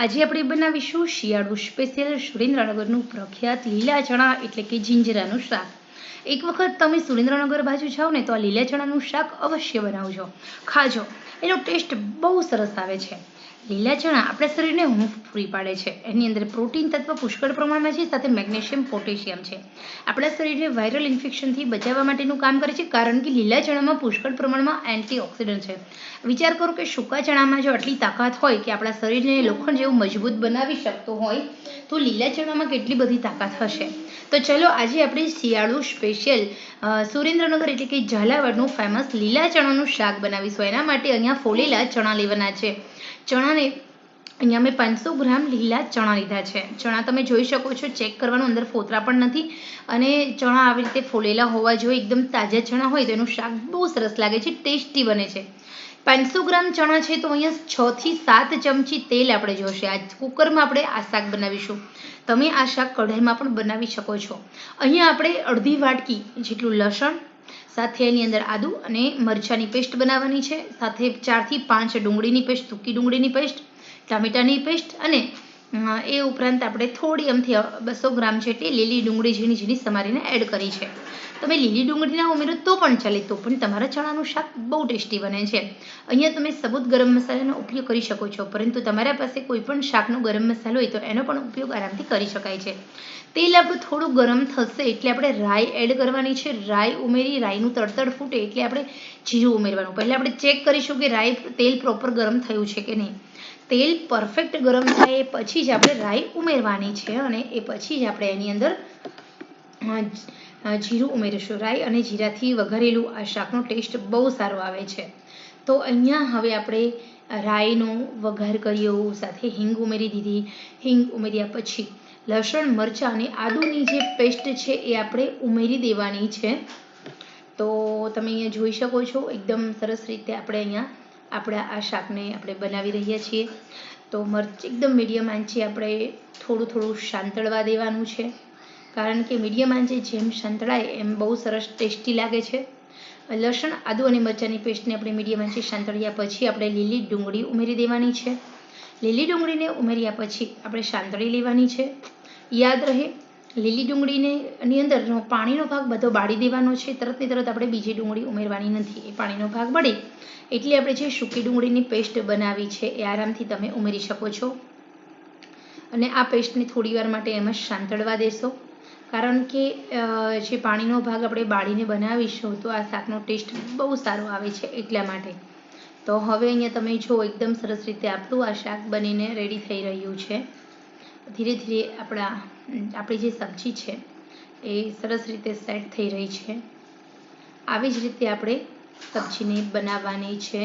આજે આપણે બનાવીશું શિયાળુ સ્પેશિયલ સુરેન્દ્રનગરનું પ્રખ્યાત લીલા ચણા, એટલે કે જીંજરાનું શાક. એક વખત તમે સુરેન્દ્રનગર બાજુ જાઓ ને તો આ લીલા ચણાનું શાક અવશ્ય બનાવજો. ખાજો. એનો ટેસ્ટ બહુ સરસ આવે છે. લીલા ચણા આપણા શરીરને હૂંફ પૂરી પાડે છે. એની અંદર પ્રોટીન તત્વ પુષ્કળ પ્રમાણમાં છે, સાથે મેગ્નેશિયમ, પોટેશિયમ છે. આપણા શરીરને વાયરલ ઇન્ફેક્શનથી બચાવવા માટેનું કામ કરે છે, કારણ કે લીલા ચણામાં પુષ્કળ પ્રમાણમાં એન્ટીઓક્સિડન્ટ છે. વિચાર કરો કે સૂકા ચણામાં જો આટલી તાકાત હોય કે આપણા શરીરને લોખંડ જેવું મજબૂત બનાવી શકતો હોય, તો લીલા ચણામાં કેટલી બધી તાકાત હશે? તો ચલો આજે આપણે શિયાળુ સ્પેશિયલ સુરેન્દ્રનગર એટલે કે ઝાલાવાડનું ફેમસ લીલા ચણાનું શાક બનાવીશું. એના માટે અહીંયા ફોલેલા ચણા લેવાના છે. ચણાને અહીંયા મેં પાંચસો ગ્રામ લીલા ચણા લીધા છે. ચણા તમે જોઈ શકો છો, ચેક કરવાનું, અંદર ફોતરા પણ નથી. અને ચણા આવી રીતે ફોલેલા હોવા જોઈએ, એકદમ તાજા ચણા હોય તો એનું શાક બહુ સરસ લાગે છે, ટેસ્ટી બને છે. પાંચસો ગ્રામ ચણા છે તો અહીંયા છ થી સાત ચમચી તેલ આપણે જોશે. આ કુકરમાં આપણે આ શાક બનાવીશું. તમે આ શાક કઢાઈમાં પણ બનાવી શકો છો. અહીંયા આપણે અડધી વાટકી જેટલું લસણ સાથે એની અંદર આદુ અને મરચાંની પેસ્ટ બનાવવાની છે. સાથે ચારથી પાંચ ડુંગળીની પેસ્ટ, સૂકી ડુંગળીની પેસ્ટ, ટામેટાની પેસ્ટ અને એ ઉપરાંત આપણે થોડી અમથી બસો ગ્રામ જેટલી લીલી ડુંગળી ઝીણી ઝીણી સમારીને એડ કરી છે. તમે લીલી ડુંગળીના ઉમેરો તો પણ ચાલે, તો પણ તમારા ચણાનું શાક બહુ ટેસ્ટી બને છે. અહીંયા તમે સબૂત ગરમ મસાલાનો ઉપયોગ કરી શકો છો, પરંતુ તમારા પાસે કોઈ પણ શાકનો ગરમ મસાલો હોય તો એનો પણ ઉપયોગ આરામથી કરી શકાય છે. તેલ આપણું થોડું ગરમ થશે એટલે આપણે રાઈ એડ કરવાની છે. રાઈ ઉમેરી, રાઈનું તડતડ ફૂટે એટલે આપણે જીરું ઉમેરવાનું. પહેલાં આપણે ચેક કરીશું કે રાઈ તેલ પ્રોપર ગરમ થયું છે કે નહીં. તેલ પરફેક્ટ ગરમ થાય એ પછી જ આપણે રાઈ ઉમેરવાની છે અને એ પછી જ આપણે એની અંદર જીરું ઉમેરીશું. રાઈ અને જીરાથી વઘારેલું આ શાકનો ટેસ્ટ બહુ સારો આવે છે. તો અહીંયા હવે આપણે રાઈનો વઘાર કર્યો, સાથે હિંગ ઉમેરી દીધી. હિંગ ઉમેર્યા પછી લસણ, મરચાં અને આદુની જે પેસ્ટ છે એ આપણે ઉમેરી દેવાની છે. તો તમે અહીંયા જોઈ શકો છો, એકદમ સરસ રીતે આપણે અહીંયા આપણા આ શાકને આપણે બનાવી રહ્યા છીએ. તો મરચ એકદમ મીડિયમ આંચે આપણે થોડું થોડું શાંતળવા દેવાનું છે. કારણ કે મીડિયમ આંચે જેમ શાંતળાય એમ બહુ સરસ ટેસ્ટી લાગે છે. લસણ, આદુ અને મરચાંની પેસ્ટને આપણે મીડિયમ આંચે શાંતળ્યા પછી આપણે લીલી ડુંગળી ઉમેરી દેવાની છે. લીલી ડુંગળીને ઉમેર્યા પછી આપણે શાંતળી લેવાની છે. યાદ રહે લીલી ડુંગળીને, ની અંદરનો પાણીનો ભાગ બધો બાળી દેવાનો છે. તરત ને તરત આપણે બીજી ડુંગળી ઉમેરવાની નથી. એ પાણીનો ભાગ બળે. એટલે આપણે જે સૂકી ડુંગળીની પેસ્ટ બનાવી છે, એ આરામથી તમે ઉમેરી શકો છો. અને આ પેસ્ટને થોડી વાર માટે એમ જ શાંતળવા દેશો. કારણ કે જે પાણીનો ભાગ આપણે બાળીને બનાવીશું, તો આ શાકનો ટેસ્ટ બહુ સારો આવે છે એટલા માટે. તો હવે અહીંયા તમે જો, એકદમ સરસ રીતે આપણું આ શાક બનીને રેડી થઈ રહ્યું છે. ધીરે ધીરે આપણા, આપણી જે સબ્જી છે, એ સરસ રીતે સેટ થઈ રહી છે. આવી જ રીતે આપણે સબ્જીને બનાવવાની છે.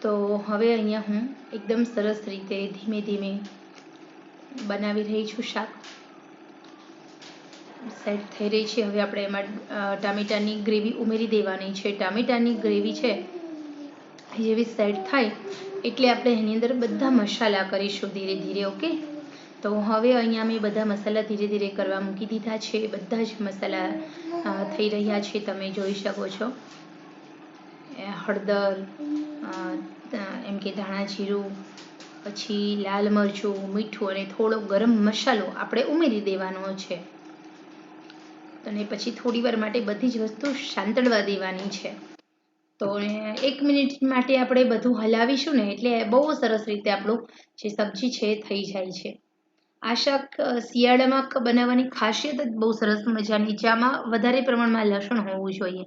તો હવે અહીંયા હું એકદમ સરસ રીતે ધીમે ધીમે બનાવી રહી છું શાક. સેટ થઈ રહી છે. હવે આપણે એમાં ટામેટાની ગ્રેવી ઉમેરી દેવાની છે. ટામેટાની ગ્રેવી છે જેવી સેટ થાય એટલે આપણે એની અંદર બધા મસાલા કરીશું ધીરે ધીરે, ઓકે? તો હવે અહીંયા મેં બધા મસાલા ધીરે ધીરે કરવા મૂકી દીધા છે. બધા જ મસાલા થઈ રહ્યા છે, તમે જોઈ શકો છો. હળદર એમ કે ધાણા જીરું, પછી લાલ મરચું, મીઠું અને થોડો ગરમ મસાલો આપણે ઉમેરી દેવાનો છે. અને પછી થોડી વાર માટે બધી જ વસ્તુ શાંતળવા દેવાની છે. તો એક મિનિટ માટે આપણે બધું હલાવીશું ને એટલે બહુ સરસ રીતે આપણું જે સબ્જી છે થઈ જાય છે. આ શિયાળામાં બનાવવાની ખાસિયત જ બહુ સરસ મજાની છે. વધારે પ્રમાણમાં લસણ હોવું જોઈએ.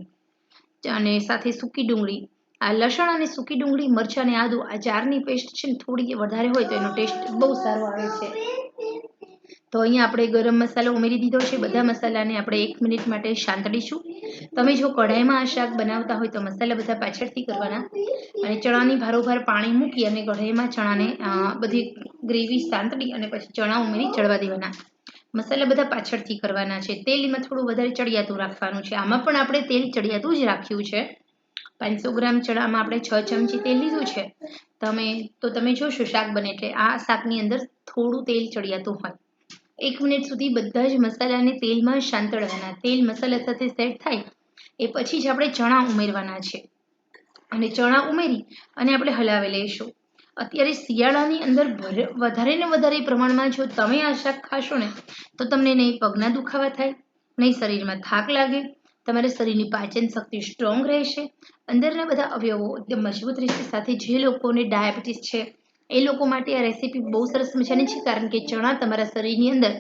અને સાથે સૂકી ડુંગળી. આ લસણ અને સૂકી ડુંગળી મરચાં અને આદુ આ ચારની પેસ્ટ છે ને થોડી વધારે હોય તો એનો ટેસ્ટ બહુ સારો આવે છે. તો અહીંયા આપણે ગરમ મસાલો ઉમેરી દીધો છે. બધા મસાલાને આપણે એક મિનિટ માટે શાંતળીશું તમે જો કઢાઈમાં આ શાક બનાવતા હોય તો મસાલા બધા પાછળથી કરવાના. અને ચણાની ભારોભાર પાણી મૂકી અને કઢાઈમાં ચણાને બધી ગ્રેવી સાંતળી અને પછી ચણા ઉમેરી ચડવા દેવાના. મસાલા બધા પાછળથી કરવાના છે. તેલ એમાં થોડું વધારે ચડિયાતું રાખવાનું છે. આમાં પણ આપણે તેલ ચડિયાતું જ રાખ્યું છે. પાંચસો ગ્રામ ચણામાં આપણે છ ચમચી તેલ લીધું છે. તમે, તો તમે જોશો શાક બને એટલે આ શાકની અંદર થોડું તેલ ચડિયાતું હોય. એક મિનિટ સુધી બધા જ મસાલાને તેલમાં શાંતળવાના. તેલ મસાલા સાથે સેટ થાય એ પછી જ આપણે ચણા ઉમેરવાના છે. અને ચણા ઉમેરી અને આપણે હલાવી લઈશું. અત્યારે શિયાળાની અંદર વધારે ને વધારે પ્રમાણમાં જો તમે આ શાક ખાશો ને, તો તમને નહીં પગના દુખાવા થાય, નહીં શરીરમાં થાક લાગે, તમારા શરીરની પાચન શક્તિ સ્ટ્રોંગ રહેશે. અંદરના બધા અવયવો એકદમ મજબૂત રહેશે સાથે જે લોકોને ડાયાબિટીસ છે એ લોકો માટે આ રેસીપી બહુ સરસ મજાની છે, કારણ કે ચણા તમારા શરીરની અંદર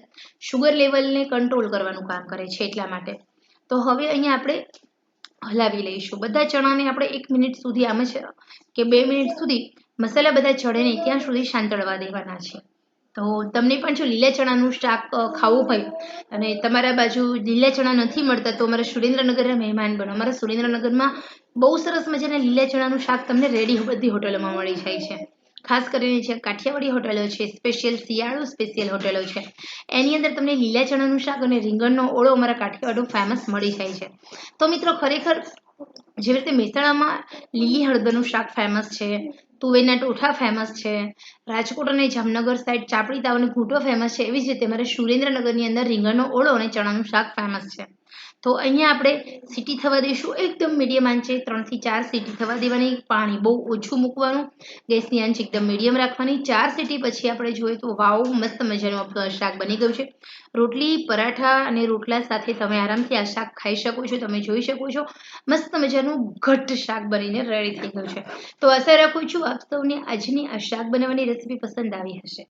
શુગર લેવલને કંટ્રોલ કરવાનું કામ કરે છે એટલા માટે. તો હવે અહીંયા આપણે હલાવી લઈશું. બધા ચણાને આપણે એક મિનિટ સુધી આમ જ, કે બે મિનિટ સુધી મસાલા બધા ચડે નહીં ત્યાં સુધી શાંતળવા દેવાના છે. તો તમને પણ જો લીલા ચણાનું શાક ખાવું હોય અને તમારા બાજુ લીલા ચણા નથી મળતા, તો અમારા સુરેન્દ્રનગરના મહેમાન બનો. અમારા સુરેન્દ્રનગરમાં બહુ સરસ મજાના લીલા ચણાનું શાક તમને રેડી બધી હોટલોમાં મળી જાય છે. ખાસ કરીને જે કાઠિયાવાડી હોટેલો છે સ્પેશિયલ શિયાળુ સ્પેશિયલ હોટેલો છે, એની અંદર તમને લીલા ચણાનું શાક અને રીંગણનો ઓળો અમારા કાઠિયાવાડનું ફેમસ મળી જાય છે. તો મિત્રો ખરેખર જેવી રીતે મહેસાણામાં લીલી હળદરનું શાક ફેમસ છે, તુવેરના ટોઠા ફેમસ છે, રાજકોટ અને જામનગર સાઈડ ચાપડી તાવ અને ઘૂંટો ફેમસ છે, એવી જ રીતે અમારે સુરેન્દ્રનગરની અંદર રીંગણનો ઓળો અને ચણાનું શાક ફેમસ છે. તો અહીંયા આપણે સીટી થવા દઈશું. એકદમ મીડિયમ આંચે ત્રણથી ચાર સીટી થવા દેવાની. પાણી બહુ ઓછું મૂકવાનું. ગેસની આંચ એકદમ મીડિયમ રાખવાની. ચાર સીટી પછી આપણે જોઈએ તો વાવ, મસ્ત મજાનું આપણું શાક બની ગયું છે. રોટલી, પરાઠા અને રોટલા સાથે તમે આરામથી આ શાક ખાઈ શકો છો. તમે જોઈ શકો છો. મસ્ત મજાનું ઘટ્ટ શાક બનીને રેડી થઈ ગયું છે. તો આશા રાખું છું આપ સૌને આજની આ શાક બનાવવાની રેસીપી પસંદ આવી હશે.